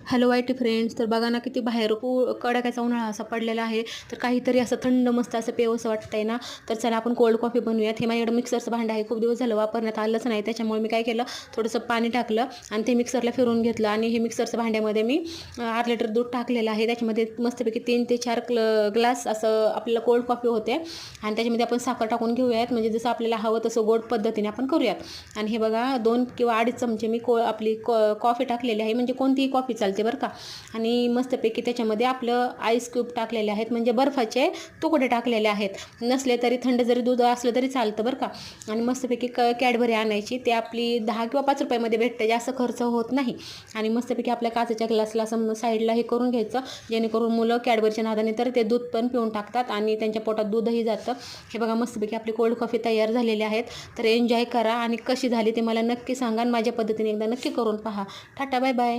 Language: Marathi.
हॅलो वाईट फ्रेंड्स तर बघा ना किती बाहेर कू कडाक्याचा उन्हाळा असा पडलेला आहे. तर काहीतरी असं थंड मस्त असं पेवसं वाटतं आहे ना. तर चला आपण कोल्ड कॉफी बनवूयात. हे माझ्याकडे मिक्सरचं भांडं आहे. खूप दिवस झालं वापरण्यात आलंच नाही. त्याच्यामुळे मी काय केलं थोडंसं पाणी टाकलं आणि ते मिक्सरला फिरून घेतलं. आणि हे मिक्सरचं भांड्यामध्ये मी आठ लिटर दूध टाकलेलं आहे. त्याच्यामध्ये मस्तपैकी तीन ते चार क्ल ग्लास असं आपल्याला कोल्ड कॉफी होते. आणि त्याच्यामध्ये आपण साखर टाकून घेऊयात. म्हणजे जसं आपल्याला हवं तसं गोड पद्धतीने आपण करूयात. आणि हे बघा दोन किंवा अडीच चमचे मी को आपली कॉ कॉफी टाकलेली आहे. म्हणजे कोणतीही कॉफी चालते बरं का. आणि मस्तपैकी त्याच्यामध्ये आपलं आईस क्यूब टाकलेले आहेत म्हणजे बर्फाचे तुकडे टाकलेले आहेत. नसले तरी थंड जरी दूध असलं तरी चालतं बरं का. आणि मस्तपैकी क कॅडबरी आणायची ते आपली दहा किंवा पाच रुपयामध्ये भेटते जास्त खर्च होत नाही. आणि मस्तपैकी आपल्या काचेच्या ग्लासला सम साईडला हे करून घ्यायचं जेणेकरून मुलं कॅडबरीच्या नादाने तर ते दूध पण पिऊन टाकतात आणि त्यांच्या पोटात दूधही जातं. हे बघा मस्तपैकी आपली कोल्ड कॉफी तयार झालेली आहेत. तर एन्जॉय करा आणि कशी झाली ते मला नक्की सांगा आणि माझ्या पद्धतीने एकदा नक्की करून पहा. Tata bye bye